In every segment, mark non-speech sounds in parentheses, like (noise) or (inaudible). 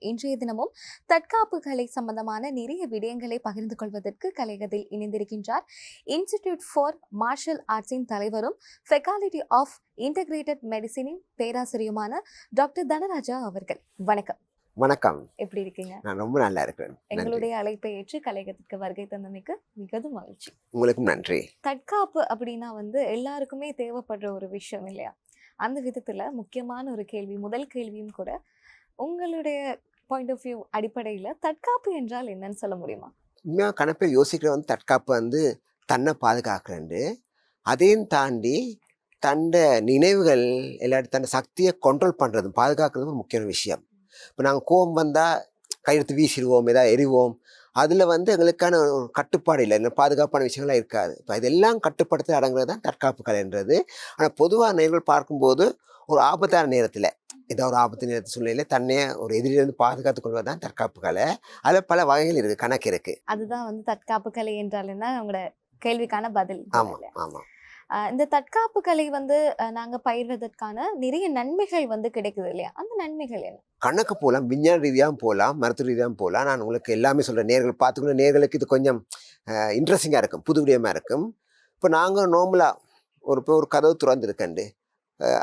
இன்றைய தினமும் தற்காப்பு கலை சம்பந்தமான நிறைய விடயங்களை பகிர்ந்து கொள்வதற்கு கலைகத்தில் இணைந்திருக்கின்றார். இன்ஸ்டிடியூட் ஃபார் மார்ஷல் ஆர்ட்ஸின் தலைவரும் ஃபெக்காலிட்டி ஆஃப் இன்டகிரேட்டட் மெடிசினின் பேராசிரியருமான டாக்டர் தனராஜா அவர்கள். வணக்கம். வணக்கம். எப்படி இருக்கீங்க? நான் ரொம்ப நல்லா இருக்கிறேன். எங்களுடைய அழைப்பை ஏற்று கலைகத்திற்கு வருகை தந்தமைக்கு மிகவும் மகிழ்ச்சி. உங்களுக்கும் நன்றி. தற்காப்பு அப்படின்னா வந்து எல்லாருக்குமே தேவைப்படுற ஒரு விஷயம் இல்லையா? அந்த விதத்துல முக்கியமான ஒரு கேள்வி முதல் கேள்வியும் கூட உங்களுடைய பாயிண்ட் ஆஃப் வியூ அடிப்படையில் தற்காப்பு என்றால் என்னன்னு சொல்ல முடியுமா? உண்மையாக கணப்பை யோசிக்கிற வந்து தற்காப்பு வந்து தன்னை பாதுகாக்கிறேன்டு அதையும் தாண்டி தண்ட நினைவுகள் இல்லாட்டி தன் சக்தியை கண்ட்ரோல் பண்ணுறது பாதுகாக்கிறது ஒரு முக்கியமான விஷயம். இப்போ நாங்கள் கோவம் வந்தால் கையெழுத்து வீசிடுவோம் ஏதாவது எறிவோம் அதில் வந்து எங்களுக்கான ஒரு கட்டுப்பாடு இல்லை. இல்லை பாதுகாப்பான விஷயங்கள்லாம் இருக்காது. இப்போ இதெல்லாம் கட்டுப்படுத்த அடங்குறது தான் தற்காப்பு கலைன்றது. ஆனால் பொதுவாக நேர்கள் பார்க்கும்போது ஒரு ஆபத்தான நேரத்தில் ஏதோ ஒரு ஆபத்து நேரத்து சூழ்நிலையில் தன்னையே ஒரு எதிரிலிருந்து பாதுகாத்துக் கொள்வது தான் தற்காப்பு கலை அதில் பல வகைகள் இருக்குது கணக்கு இருக்குது அதுதான் வந்து தற்காப்பு கலை என்றால் என்ன உங்களோட கேள்விக்கான பதில் ஆமாம்? ஆமாம் இந்த தற்காப்பு கலை வந்து ஆஹ் நாங்க பயிர்வதற்கான நிறைய நன்மைகள் வந்து கிடைக்குது இல்லையா? அந்த நன்மைகள் என்ன? கணக்கு போகலாம் விஞ்ஞான ரீதியாகவும் போகலாம் மருத்துவ ரீதியாகவும் போகலாம் நான் உங்களுக்கு எல்லாமே சொல்கிறேன் நேர்கள் பார்த்துக்கணும். நேர்களுக்கு இது கொஞ்சம் இன்ட்ரெஸ்டிங்காக இருக்கும் புது விடயமாக இருக்கும். இப்போ நாங்கள் நார்மலாக ஒரு இப்போ ஒரு கதவு திறந்துருக்கண்டு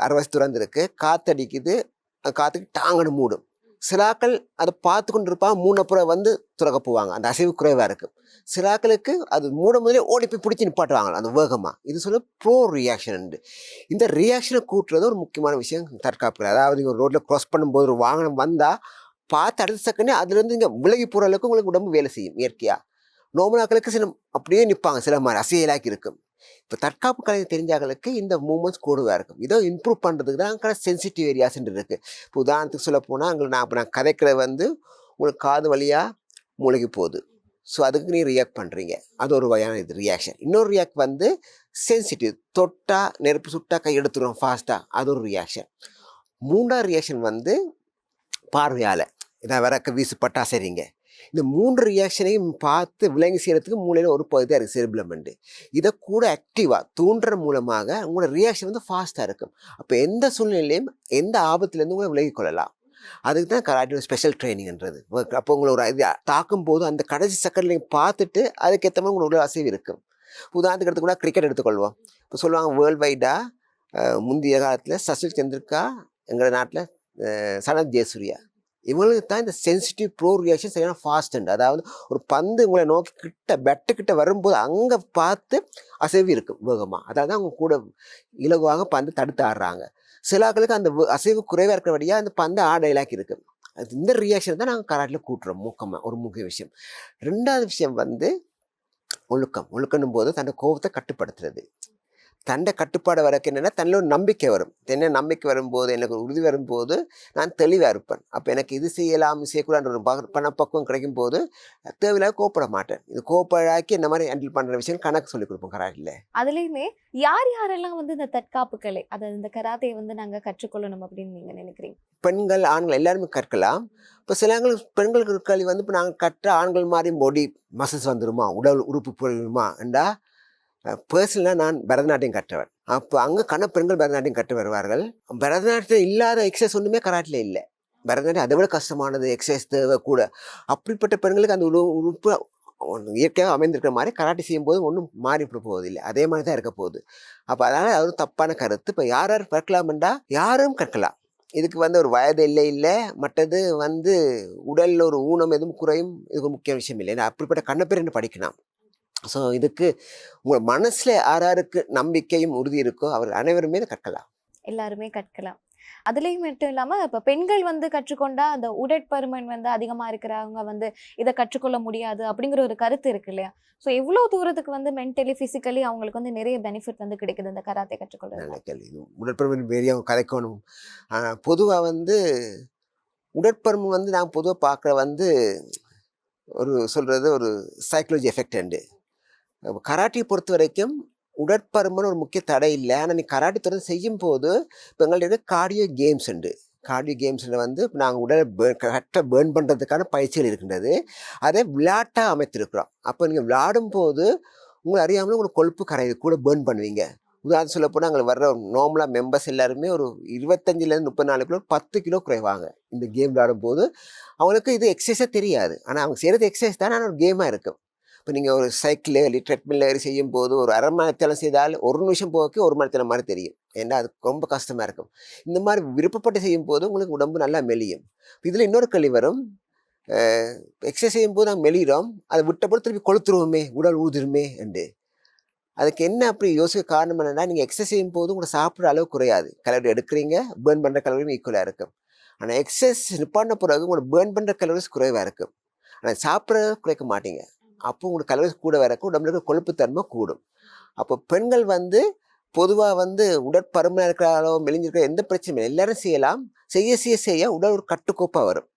அரைவாசி திறந்துருக்கு. காத்தடிக்குது. காற்றுக்கு டாங்கன்னு மூடும். சிலாக்கள் அதை பார்த்து கொண்டு இருப்பாங்க மூணப்புறம் வந்து துறக்க போவாங்க அந்த அசைவு குறைவாக இருக்கும் சிலாக்களுக்கு அது மூட முதலே ஓடி போய் பிடிச்சி நிப்பாட்டுவாங்க. அந்த வேகமாக இது சொல்ல ப்ரோ ரியாக்ஷன் இந்த ரியாக்ஷனை கூட்டுறது ஒரு முக்கியமான விஷயம் தற்காப்பு அதாவது ஒரு ரோட்டில் க்ராஸ் பண்ணும்போது ஒரு வாகனம் வந்தால் பார்த்து அடுத்த செகண்டே அதுலேருந்து இங்கே விலகி போகிற அளவுக்கு உங்களுக்கு உடம்பு வேலை செய்யும் இயற்கையாக நோமலாக்களுக்கு சில அப்படியே நிற்பாங்க சில மாதிரி அசையலாக்கி இருக்கும். இப்போ தற்காப்பு கலை தெரிஞ்சாக்களுக்கு இந்த மூமெண்ட்ஸ் கூடுவாக இருக்கும். இதை இம்ப்ரூவ் பண்ணுறதுக்கு தான் கடை சென்சிட்டிவ் ஏரியாஸ்ன்னு இருக்குது இப்போ உதாரணத்துக்கு சொல்ல போனால் அங்கே நான் இப்போ நான் கதைக்கிறது வந்து உங்களுக்கு காது வழியாக மூளைக்கு போகுது. ஸோ அதுக்கு நீ ரியாக்ட் பண்ணுறீங்க அது ஒரு வகையான இது ரியாக்ஷன் இன்னொரு ரியாக்ட் வந்து சென்சிட்டிவ் தொட்டா நெருப்பு சுட்டா கை எடுத்துடும் ஃபாஸ்ட்டாக அது ஒரு ரியாக்ஷன் மூன்றாவது ரியாக்ஷன் வந்து பார்வையால். இதான் விறக்க வீசுப்பட்டா சரிங்க இந்த மூன்று ரியாக்ஷனையும் பார்த்து விலங்கி செய்கிறதுக்கு மூளையில் ஒரு பகுதி இருக்குது செரிபிளமெண்ட் இதை கூட ஆக்டிவாக தூண்டுற மூலமாக உங்களோட ரியாக்ஷன் வந்து ஃபாஸ்ட்டாக இருக்கும். அப்போ எந்த சூழ்நிலையிலையும் எந்த ஆபத்துலேருந்து உங்களை விலகி கொள்ளலாம். அதுக்கு தான் கராட்டி ஸ்பெஷல் ட்ரைனிங்ன்றது அப்போ உங்களை ஒரு இது தாக்கும் போது அந்த கடைசி செகண்ட்லையும் பார்த்துட்டு அதுக்கேற்ற மாதிரி உங்களோட அசைவு இருக்கும். உதாரணத்துக்கு எடுத்து கூட கிரிக்கெட் எடுத்துக்கொள்வோம். இப்போ சொல்லுவாங்க வேர்ல்டு வைடாக முந்தைய காலத்தில் சசில் சந்திரிகா எங்கள் நாட்டில் சனத் ஜெயசூர்யா. இவங்களுக்கு தான் இந்த சென்சிட்டிவ் ப்ரோ ரியாக்ஷன் சரியான ஃபாஸ்ட் அண்ட் அதாவது ஒரு பந்து உங்களை நோக்கி கிட்ட பெட்டு கிட்ட வரும்போது அங்கே பார்த்து அசைவு இருக்கும் வேகமாக அதாவது அவங்க கூட இலகுவாக பந்து தடுத்து ஆடுறாங்க. சில ஆட்களுக்கு அந்த அசைவு குறைவாக இருக்கிறபடியாக அந்த பந்து ஆட இலாக்கி இருக்குது இந்த ரியாக்ஷன் தான் நாங்கள் கராட்டில் கூட்டுறோம் முக்கமாக ஒரு முக்கிய விஷயம். ரெண்டாவது விஷயம் வந்து ஒழுக்கம். ஒழுக்கணும் போது தன்னோட கோபத்தை கட்டுப்படுத்துறது. தண்டை கட்டுப்பாடு வரக்கு என்னென்னா தன்னில் ஒரு நம்பிக்கை வரும். என்ன நம்பிக்கை வரும்போது எனக்கு ஒரு உறுதி வரும்போது நான் தெளிவாக இருப்பேன். அப்போ எனக்கு இது செய்யலாம் இது செய்யக்கூடாது ஒரு பக- பணப்பக்குவம் கிடைக்கும் போது தேவையில்லாத கோப்பட மாட்டேன். இது கோப்படாக்கி இந்த மாதிரி ஹேண்டில் பண்ணுற விஷயம் கணக்கு சொல்லிக் கொடுப்போம் கராட்டில் அதுலயுமே யார் யாரெல்லாம் வந்து இந்த தற்காப்பு கலை அதாவது இந்த கராத்தையை வந்து நாங்க கற்றுக்கொள்ளணும் அப்படின்னு நீங்க நினைக்கிறீங்க? பெண்கள் ஆண்கள் எல்லாருமே கற்கலாம். இப்போ சிலங்கள் பெண்களுக்கு கல்வி வந்து இப்போ நாங்கள் கற்ற ஆண்கள் மாதிரி பாடி மசில்ஸ் வந்துருமா? உடல் உறுப்பு போயிடுமா என்றா பர்சனலாக நான் பரதநாட்டியம் கற்றவன். அப்போ அங்கே கணப்பெண்கள் பரதநாட்டியம் கற்று வருவார்கள். பரதநாட்டியம் இல்லாத எக்ஸசைஸ் ஒன்றுமே கராட்டில் இல்லை. பரதநாட்டியம் அதை விட கஷ்டமானது எக்ஸசைஸ் தேவை கூட. அப்படிப்பட்ட பெண்களுக்கு அந்த உரு உறுப்பு இயற்கையாக அமைந்திருக்கிற மாதிரி கராட்டி செய்யும்போது ஒன்றும் மாறி போவதில்லை. அதே மாதிரி தான் இருக்க போகுது. அப்போ அதனால் அது ஒரு தப்பான கருத்து. இப்போ யார் யார் கற்கலாம்டா யாரும் கற்கலாம். இதுக்கு வந்து ஒரு வயது இல்லை இல்லை. மற்றது வந்து உடலில் ஒரு ஊனம் எதுவும் குறையும். இதுக்கு முக்கிய விஷயம் இல்லை. ஏன்னா அப்படிப்பட்ட கண்ணப்பேர் படிக்கலாம்? ஸோ இதுக்கு உங்கள் மனசில் யாராருக்கு நம்பிக்கையும் உறுதி இருக்கோ அவர் அனைவருமே கற்கலாம். எல்லாருமே கற்கலாம். அதுலயும் மட்டும் இல்லாம இப்ப பெண்கள் வந்து கற்றுக்கொண்டா அந்த உடற்பருமன் வந்து அதிகமா இருக்கிறவங்க வந்து இதை கற்றுக்கொள்ள முடியாது அப்படிங்கிற ஒரு கருத்து இருக்கு இல்லையா? சோ எவ்வளவு தூரத்துக்கு வந்து மென்டலி பிசிக்கலி அவங்களுக்கு வந்து நிறைய பெனிஃபிட் வந்து கிடைக்குது இந்த கராத்தே கற்றுக்கொள்றது நல்ல கேள்வி. உடற்பருமன் வேறியாக கதைக்கணும் பொதுவாக வந்து உடற்பருமன் வந்து நான் பொதுவாக பார்க்குற வந்து ஒரு சொல்கிறது ஒரு சைக்காலஜி எஃபெக்ட் உண்டு கராட்டியை பொறுத்த வரைக்கும் உடற்பருமன் ஒரு முக்கிய தடை இல்லை. ஆனால் நீ கராட்டி தொடர்ந்து செய்யும் போது இப்போ எங்கள்கிட்ட கார்டியோ கேம்ஸ் உண்டு. கார்டியோ கேம்ஸில் வந்து நாங்கள் உடலை கரெக்டாக பேர்ன் பண்ணுறதுக்கான பயிற்சிகள் இருக்கின்றது. அதை விளையாட்டாக அமைத்திருக்கிறோம். அப்போ நீங்கள் விளையாடும் போது உங்களை அறியாமல் உங்களுக்கு கொழுப்பு கரையுது. கூட பேர்ன் பண்ணுவீங்க. உதாரணம் சொல்ல போனால் அங்கே வர்ற நார்மலாக மெம்பர்ஸ் எல்லாருமே ஒரு இருபத்தஞ்சிலேருந்து முப்பது நாளுக்குள்ள பத்து கிலோ குறைவாங்க. இந்த கேம் விளையாடும்போது அவங்களுக்கு இது எக்ஸசைஸாக தெரியாது. ஆனால் அவங்க செய்கிறது எக்ஸசைஸ் தான். ஆனால் ஒரு கேமாக இருக்கும். இப்போ நீங்கள் ஒரு சைக்கிள் ஏறி ட்ரெட்மில் ஏறி செய்யும் போது ஒரு அரை மணி செய்தால் ஒரு நிமிஷம் போக்கு ஒரு மணி மாதிரி தெரியும். ஏன்னா அது ரொம்ப கஷ்டமாக இருக்கும். இந்த மாதிரி விருப்பப்பட்டு செய்யும் போது உங்களுக்கு உடம்பு நல்லா மெலியும். இதில் இன்னொரு கல்வி வரும். எக்ஸசைஸ் செய்யும் போது நாங்கள் மெலிகிறோம் அதை விட்டப்போ திருப்பி கொளுத்துருவோமே உடல் ஊதிருமே என்று. அதுக்கு என்ன அப்படி யோசிக்க காரணம் என்னென்னா நீங்கள் எக்ஸசைஸ் செய்யும் போது உங்களை சாப்பிட்ற அளவு குறையாது. கலோரி எடுக்கிறீங்க பேர்ன் பண்ணுற கலோரியும் ஈக்குவலாக இருக்கும். ஆனால் எக்ஸசைஸ் நிப்பாட்டின பிறகு உங்களோட பேர்ன் பண்ணுற கலோரிஸ் குறைவாக இருக்கும். ஆனால் சாப்பிட்றத குறைக்க மாட்டீங்க. அப்போ உங்களுக்கு கலோரிஸ் கூட வரக்கு உடம்புல இருக்க கொழுப்புத்தன்மை கூடும். அப்போ பெண்கள் வந்து பொதுவாக வந்து உடற்பருமனாக இருக்கிறாரோ மெலிஞ்சிருக்கிற எந்த பிரச்சனையும் இல்லை. எல்லாரும் செய்யலாம். செய்ய செய்ய செய்ய உடல் ஒரு கட்டுக்கோப்பாக வரும்.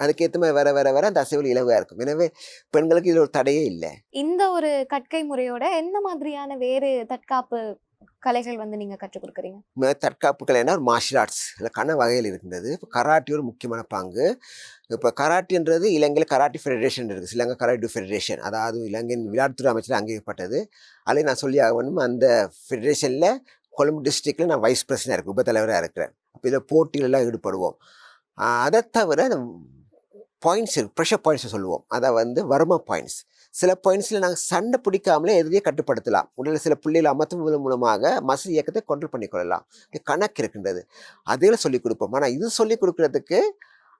அதுக்கேற்ற மாதிரி வர வர வர அந்த அசைவுகள் இலவாக இருக்கும். எனவே பெண்களுக்கு இதில் ஒரு தடையே இல்லை. இந்த ஒரு கற்கை முறையோட எந்த மாதிரியான வேறு தற்காப்பு கலைகள் வந்து நீங்கள் கற்றுக் கொடுக்குறீங்க? தற்காப்பு கலைனா ஒரு மார்ஷியல் ஆர்ட்ஸ் இல்லை கன வகையில் இருக்கின்றது. இப்போ கராட்டி ஒரு முக்கியமான பங்கு. இப்போ கராட்டின்றது இலங்கையில் கராட்டி ஃபெடரேஷன் இருக்குது இலங்கை கராட்டி ஃபெடரேஷன் அதாவது இலங்கையின் விளையாட்டுத்துறை அமைச்சர் அங்கீகரிக்கப்பட்டது. அதில் நான் சொல்லி ஆகணும் அந்த ஃபெடரேஷனில் கொழும்பு டிஸ்ட்ரிக்டில் நான் வைஸ் பிரசிடண்டாக இருக்கேன். உபத்தலைவராக இருக்கிறேன். அப்போ இதில் போட்டிகளெல்லாம் ஈடுபடுவோம். அதை தவிர பாயிண்ட்ஸ் இருக்குது ப்ரெஷர் பாயிண்ட்ஸ் சொல்லுவோம். அதை வந்து வர்மா பாயிண்ட்ஸ் சில பாயிண்ட்ஸில் நாங்கள் சண்டை பிடிக்காமலே எதிரியை கட்டுப்படுத்தலாம். உடலில் சில புள்ளிகள் அமர்த்துவதன் மூலமாக மசில் இயக்கத்தை கண்ட்ரோல் பண்ணிக்கொள்ளலாம் இது கணக்கு இருக்கின்றது. அதில் சொல்லிக் கொடுப்போம். ஆனால் இது சொல்லிக் கொடுக்கறதுக்கு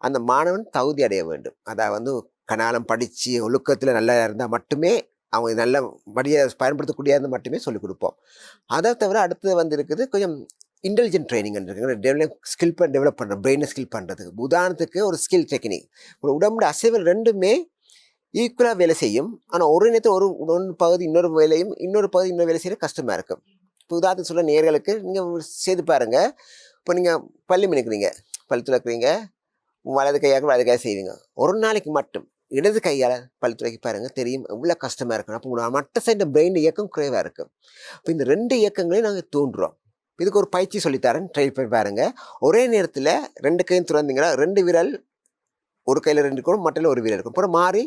அந்த மாணவன் தகுதி அடைய வேண்டும். அதாவது வந்து கனாலம் படித்து ஒழுக்கத்தில் நல்லா இருந்தால் மட்டுமே அவங்க நல்ல வழியை பயன்படுத்தக்கூடியது மட்டுமே சொல்லிக் கொடுப்போம். அதை தவிர அடுத்தது வந்து இருக்குது கொஞ்சம் இன்டெலிஜென்ட் ட்ரைனிங் இருக்குது டெவலப் ஸ்கில் பண்ண டெவலப் பண்ணுற பிரெயினை ஸ்கில் பண்ணுறதுக்கு உதாரணத்துக்கு ஒரு ஸ்கில் டெக்னிக் ஒரு உடம்புல அசைவல் ரெண்டுமே ஈக்குவலாக வேலை செய்யும். ஆனால் ஒரு நேரத்தில் ஒரு ஒன்று பகுதி இன்னொரு வேலையும் இன்னொரு பகுதி இன்னொரு வேலை செய்ய கஷ்டமாக இருக்கும். இப்போ உதாரணத்துக்கு சொல்ல நேர்களுக்கு நீங்கள் செய்து பாருங்கள் இப்போ நீங்கள் பள்ளி மினுக்கிறீங்க பள்ளி துளக்குறீங்க வலது கையாக வலது கையாக செய்வீங்க ஒரு நாளைக்கு மட்டும் இடது கையால் பள்ளி துளைக்கி பாருங்கள் தெரியும் எவ்வளோ கஷ்டமாக இருக்கும். அப்போ உங்களோட மற்ற சைடு பிரெயின் இயக்கம் குறைவாக இருக்கும். இப்போ இந்த ரெண்டு இயக்கங்களையும் நாங்கள் தூண்டுறோம். இதுக்கு ஒரு பயிற்சி சொல்லித்தரேன் ட்ரை பண்ணி பாருங்கள் ஒரே நேரத்தில் ரெண்டு கையும் துறந்தீங்கன்னா ரெண்டு விரல் ஒரு கையில் ரெண்டு இருக்கும் மட்டையில் ஒரு விரல் இருக்கும். அப்புறம் மாறி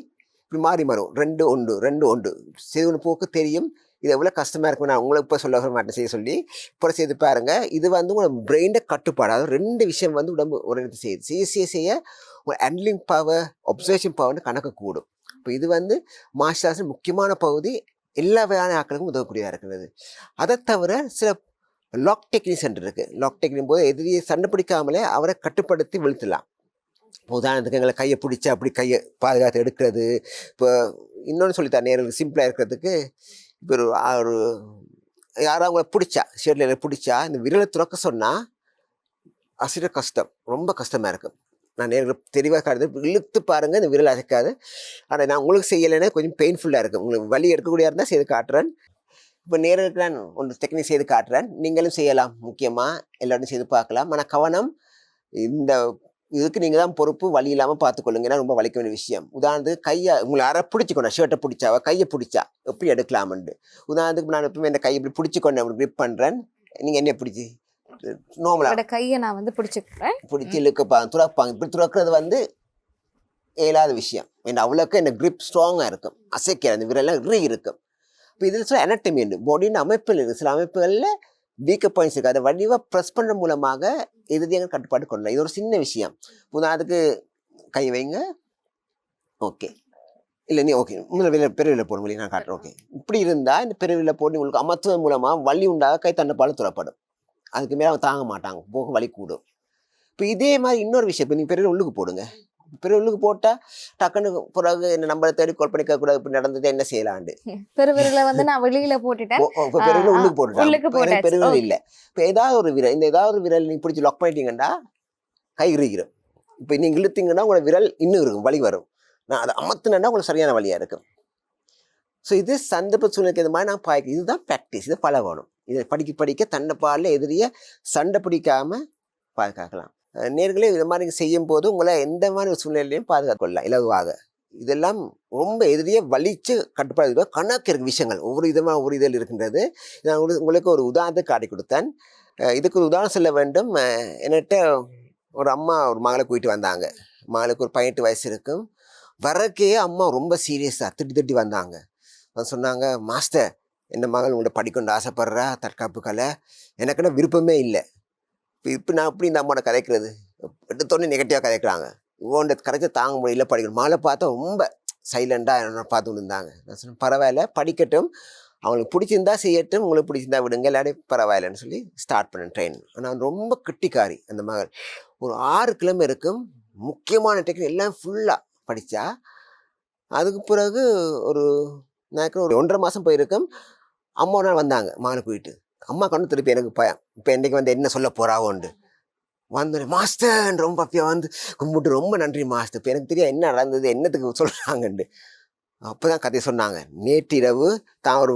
இப்படி மாறி மாறும். ரெண்டு ஒன்று ரெண்டு ஒன்று செய்வன போக்கு தெரியும். இது எவ்வளோ கஷ்டமாக இருக்கும். நான் உங்களுக்கு இப்போ சொல்ல மாட்டேன் செய்ய சொல்லி. இப்போ செய்து பாருங்கள் இது வந்து உங்களோட பிரெயினை கட்டுப்பாடு. அதாவது ரெண்டு விஷயம் வந்து உடம்பு உடனே செய்யுது. செய்ய செய்ய செய்ய உங்கள் ஹேண்ட்லிங் பவர் ஒப்சர்வேஷன் பவர்னு கணக்கு கூடும். இப்போ இது வந்து மார்ஷல் ஆர்ட்ஸ் முக்கியமான பகுதி. எல்லா வகையான ஆட்களுக்கும் உதவக்கூடியதாக இருக்கிறது. அதை தவிர சில லாக் டெக்னிக் சென்டர் இருக்குது லாக் டெக்னிக் போது எதிரியை சண்டை பிடிக்காமலே அவரை கட்டுப்படுத்தி வீழ்த்தலாம். உதாரணத்துக்கு எங்களை கையை பிடிச்சி அப்படி கையை பாதுகாத்து எடுக்கிறது. இப்போ இன்னொன்று சொல்லித்தரேன் நேரில் சிம்பிளாக இருக்கிறதுக்கு இப்போ ஒரு ஒரு யாராவது அவங்கள பிடிச்சா ஷேட்ல பிடிச்சா இந்த விரலை துறக்க சொன்னால் அசிர கஷ்டம் ரொம்ப கஷ்டமாக இருக்கும் நான் நேரில் தெளிவாக காட்டுது இழுத்து பாருங்கள் இந்த விரல் அசைக்காது. ஆனால் நான் உங்களுக்கு செய்யலைன்னா கொஞ்சம் பெயின்ஃபுல்லாக இருக்கும் உங்களுக்கு வலி எடுக்கக்கூடிய இருந்தால் செய்து காட்டுறேன். இப்போ நேரில் நான் ஒன்று டெக்னிக் செய்து காட்டுறேன். நீங்களும் செய்யலாம் முக்கியமாக எல்லோரும் செய்து பார்க்கலாம். ஆனால் கவனம் இந்த இதுக்கு நீங்கள் தான் பொறுப்பு வலி இல்லாமல் பார்த்துக்கொள்ளுங்க. ஏன்னா ரொம்ப வலிக்க வேண்டிய விஷயம். உதாரணத்துக்கு கையை உங்களை அரை பிடிச்சிக்கணும். ஷர்ட்டை பிடிச்சாவா கையை பிடிச்சா எப்படி எடுக்கலாமன்ட்டு. உதாரணத்துக்கு நான் எப்பவுமே இந்த கையை இப்படி பிடிச்சிக்கொண்டு அப்படி grip பண்ணுறேன் நீங்கள் என்ன பிடிச்சி? நோமலா உங்களோட கையை நான் வந்து பிடிச்சிக்கிறேன் பிடிச்சி இழுக்கப்பாங்க துறப்பாங்க இப்படி துறக்கிறது வந்து இயலாத விஷயம். ஏன்னா அவ்வளோக்கு என்ன grip ஸ்ட்ராங்காக இருக்கும். அசைக்க அந்த விரலாம் இறி இருக்கும் இப்போ இதில் சில anatomy உண்டு. பாடியின் அமைப்பில் இருக்குது சில அமைப்புகளில் வீக்க பாயிண்ட்ஸ் இருக்குது. அதை வடிவாக ப்ரெஸ் பண்ணுற மூலமாக இறுதியாக கட்டுப்பாடு கொள்ளலாம். இது ஒரு சின்ன விஷயம். அதுக்கு கை வைங்க. ஓகே. இல்லை நீ ஓகே. முதல்ல வெளியில் பெருவில போடும் வெளியே நான் காட்டுறேன். ஓகே. இப்படி இருந்தால் இந்த பெருவில போட்டு உங்களுக்கு அமர்த்துவதன் மூலமாக வலி உண்டாக கை தண்டப்பாலும் துறப்படும் அதுக்கு மேலே அவன் தாங்க மாட்டாங்க. போக வலி கூடும். இப்போ இதே மாதிரி இன்னொரு விஷயம். இப்போ நீங்கள் பெரிய உள்ளுக்கு போடுங்க. பெரிய உள்ளுக்கு போட்டால் டக்குன்னு பிறகு என்ன நம்பரை தேடி கால் பண்ணிக்க கூடாது இப்படி நடந்தது என்ன செய்யலாண்டு பெருவிரல வந்து நான் வெளியில போட்டுட்டேன். ஆ, உள்ளுக்கு. பெரிய Okay. இல்லை. இப்போ ஏதாவது ஒரு விரல் இந்த ஏதாவது ஒரு விரல் நீங்கள் பிடிச்சி லாக் பண்ணிட்டீங்கன்னா கை இறுகிடும் இப்போ நீங்கள் இழுத்தீங்கன்னா உங்களோட விரல் இன்னும் இருக்கும் வலி வரும். நான் அதை அமர்த்தினேன்னா உங்களுக்கு சரியான வழியாக இருக்கும். ஸோ இது சந்தர்ப்ப சூழ்நிலைக்கு இந்த மாதிரி நான் பாய்க்க இதுதான் ப்ராக்டிஸ் இதை பழகணும். இதை படிக்க படிக்க தன்னை பாலில் எதிரியை சண்டை பிடிக்காம பாதுகாக்கலாம் நேர்களே இது மாதிரி செய்யும் போது உங்களை எந்த மாதிரி ஒரு சூழ்நிலையிலையும் பாதுகாத்துக்கொள்ளலாம். இலகுவாக. இதெல்லாம் ரொம்ப எதிரியே வலிச்சு கட்டுப்பாடு கணக்கு இருக்கு விஷயங்கள். ஒவ்வொரு விதமாக ஒவ்வொரு இதில் இருக்கின்றது. நான் உங்களுக்கு- உங்களுக்கு ஒரு உதாரணத்தை காட்டி கொடுத்தேன். இதுக்கு ஒரு உதாரணம் சொல்ல வேண்டும். என்கிட்ட ஒரு அம்மா ஒரு மகளை கூட்டிட்டு வந்தாங்க. மகளுக்கு ஒரு பதினெட்டு வயசு இருக்கும். வரக்கே அம்மா ரொம்ப சீரியஸாக திட்டி திட்டி வந்தாங்க. சொன்னாங்க மாஸ்டர் என்ன மகள் உங்கள்கிட்ட படிக்கணும்னு ஆசைப்படுறா தற்காப்பு கலை. எனக்குன்னா விருப்பமே இல்லை. இப்போ இப்போ நான் எப்படி இந்த அம்மாவோட கதைக்கிறது? எடுத்தோடனே நெகட்டிவாக கதைக்கிறாங்க. இவன்ட கரைச்ச தாங்க முடியல படிக்கணும். மாலை பார்த்தா ரொம்ப சைலண்டாக என்ன பார்த்து இருந்தாங்க. நான் சொன்னேன் பரவாயில்ல படிக்கட்டும். அவங்களுக்கு பிடிச்சிருந்தா செய்யட்டும். உங்களுக்கு பிடிச்சிருந்தா விடுங்க. இல்லாட்டி பரவாயில்லன்னு சொல்லி ஸ்டார்ட் பண்ணேன் ட்ரெயின் ஆனால் ரொம்ப கெட்டிக்காரி அந்த மகள். ஒரு ஆறு கிழமை இருக்கும் முக்கியமான டெக்னிக் எல்லாம் ஃபுல்லாக படித்தா அதுக்கு பிறகு ஒரு நான் ஒரு ஒன்றரை மாதம் போயிருக்கோம். அம்மா நாள் வந்தாங்க மகளை போயிட்டு அம்மா கண்டு திருப்பி எனக்கு பயம் இப்போ இன்றைக்கு வந்து என்ன சொல்ல போகிறாவோண்டு வந்தோடனே மாஸ்டர்! ரொம்ப அப்பயா வந்து கும்பிட்டு ரொம்ப நன்றி மாஸ்டர். இப்போ எனக்கு தெரியும் என்ன நடந்தது என்னத்துக்கு சொல்கிறாங்கண்டு அப்போ தான் கதை சொன்னாங்க. நேற்றிரவு தான் ஒரு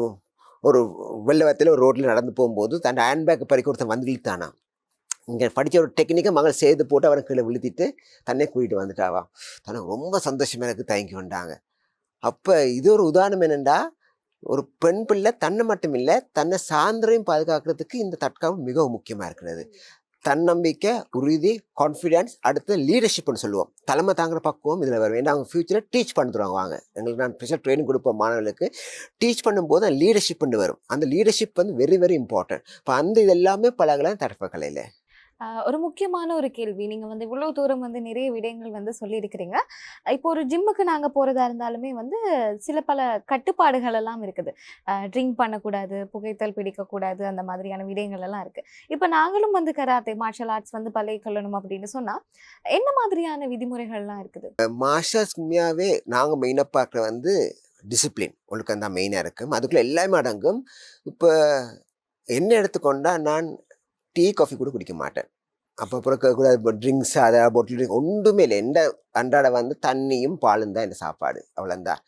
ஒரு வெள்ளவத்தில் ஒரு ரோட்டில் நடந்து போகும்போது தன் ஹேண்ட்பேக் பறிக்க ஒருத்தன் வந்து இழுத்தானா. இங்கே படித்த ஒரு டெக்னிக்கை மகள் செய்து போட்டு அவனை கீழே விழுத்திட்டு தன்னை கூட்டிகிட்டு வந்துட்டாவா. தனக்கு ரொம்ப சந்தோஷமாக எனக்கு தயங்கி வந்தாங்க அப்போ இது ஒரு உதாரணம் என்னென்னா ஒரு பெண் பிள்ளை தன்னை மட்டும் இல்லை தன்னை சார்ந்தரையும் பாதுகாக்கிறதுக்கு இந்த தற்காப்பு மிகவும் முக்கியமாக இருக்கிறது. தன்னம்பிக்கை உறுதி கான்ஃபிடென்ஸ் அடுத்து லீடர்ஷிப்னு சொல்லுவோம். தலைமை தாங்குற பக்குவம் இதில் வரும். ஏன்னா அவங்க ஃபியூச்சரில் டீச் பண்ணிடுவாங்க வாங்க. எங்களுக்கு நான் ஸ்பெஷல் ட்ரைனிங் கொடுப்போம் மாணவர்களுக்கு. டீச் பண்ணும்போது லீடர்ஷிப்னு வரும். அந்த லீடர்ஷிப் வந்து வெரி வெரி இம்பார்ட்டன்ட் இப்போ அந்த இது எல்லாமே பழகலாம் தடுப்ப கலையில். ஒரு முக்கியமான ஒரு கேள்வி. நீங்கள் வந்து இவ்வளோ தூரம் வந்து நிறைய விடயங்கள் வந்து சொல்லியிருக்கிறீங்க. இப்போ ஒரு ஜிம்முக்கு நாங்கள் போகிறதா இருந்தாலுமே வந்து சில பல கட்டுப்பாடுகள் எல்லாம் இருக்குது. ட்ரிங்க் பண்ணக்கூடாது புகைத்தல் பிடிக்கக்கூடாது அந்த மாதிரியான விடயங்கள் எல்லாம் இருக்குது இப்போ நாங்களும் வந்து கராத்தே மார்ஷல் ஆர்ட்ஸ் வந்து பழகி கொள்ளணும் அப்படின்னு சொன்னால் என்ன மாதிரியான விதிமுறைகள்லாம் இருக்குது? மாஸ்டர்ஸ் உண்மையாகவே நாங்கள் மெயினாக பார்க்குற வந்து டிசிப்ளின். ஒழுக்கம் தான் மெயினாக இருக்கும். அதுக்குள்ளே எல்லாமே அடங்கும். இப்போ என்ன எடுத்துக்கொண்டால் நான் டீ காஃபி கூட குடிக்க மாட்டேன். அப்போ அப்புறம் கூட இப்போ ட்ரிங்க்ஸ் அதை பொட்டில் ட்ரிங்க் ஒன்றுமே இல்லை. எந்த அன்றாட வந்து தண்ணியும் பாலும் தான் இந்த சாப்பாடு. அவ்வளோந்தான்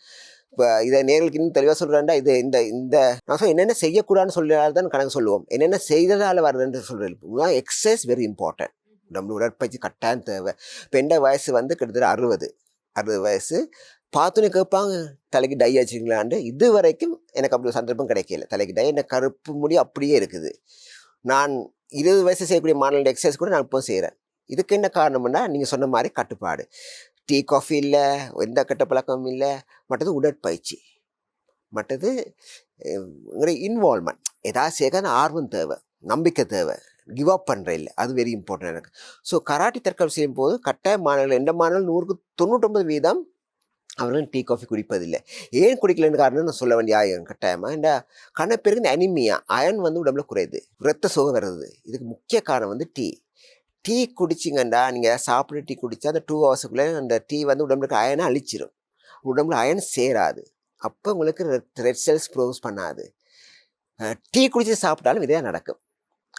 இப்போ இதை நேர்களுக்கு இன்னும் தெளிவாக சொல்கிறேன்டா இது இந்த இந்த நான் சொல்ல என்னென்ன செய்யக்கூடாதுன்னு சொல்லியால் தான் கணக்கு சொல்லுவோம். என்னென்ன செய்ததால் வருதுன்னு சொல்கிறேன் எக்ஸசைஸ் வெரி இம்பார்ட்டன்ட் நம்ம உடற்பயிற்சி கட்டாயம் தேவை. இப்போ எந்த வயசு வந்து கிட்டத்தட்ட அறுபது. அறுபது வயசு. பார்த்தோன்னே கேட்பாங்க தலைக்கு டை ஆச்சுங்களான்ட்டு இது வரைக்கும் எனக்கு அப்படி ஒரு சந்தர்ப்பம் கிடைக்கல. தலைக்கு டை என்ன கருப்பு முடி அப்படியே இருக்குது. நான் இருபது வயசு செய்யக்கூடிய மாடல் எக்ஸசைஸ் கூட நான் இப்போ செய்கிறேன் இதுக்கு என்ன காரணம்னா நீங்கள் சொன்ன மாதிரி கட்டுப்பாடு. டீ காஃபி இல்லை எந்த கெட்ட பழக்கமும் இல்லை மற்றது உடற்பயிற்சி. மற்றது இன்வால்மெண்ட் ஏதாவது சேர்க்க ஆர்வம் தேவை நம்பிக்கை தேவை கிவ் அப் பண்ணுற இல்லை. அது வெரி இம்பார்ட்டன்ட் எனக்கு ஸோ கராட்டி தற்கொலை செய்யும் போது கட்டாய மாணவர்கள் எந்த மாணவர்கள் நூறுக்கு தொண்ணூற்றொம்பது வீதம் அவர்கள் டீ காஃபி குடிப்பதில்லை. ஏன் குடிக்கலன்னு காரணம் நான் சொல்ல வேண்டிய ஆயம் கட்டாயமாக இந்த கணப்பேருக்கு இந்த அனிமியா அயன் வந்து உடம்புல குறையுது. ரத்த சோகை வருது இதுக்கு முக்கிய காரணம் வந்து டீ. டீ குடிச்சிங்கண்டா நீங்கள் சாப்பிட டீ குடித்தா அந்த டூ ஹவர்ஸுக்குள்ளே அந்த டீ வந்து உடம்புக்கு அயனை அழிச்சிடும் உடம்புல அயன் சேராது. அப்போ உங்களுக்கு ரெட் செல்ஸ் ப்ரோஸ் பண்ணாது. டீ குடிச்சு சாப்பிட்டாலும் இதே நடக்கும்.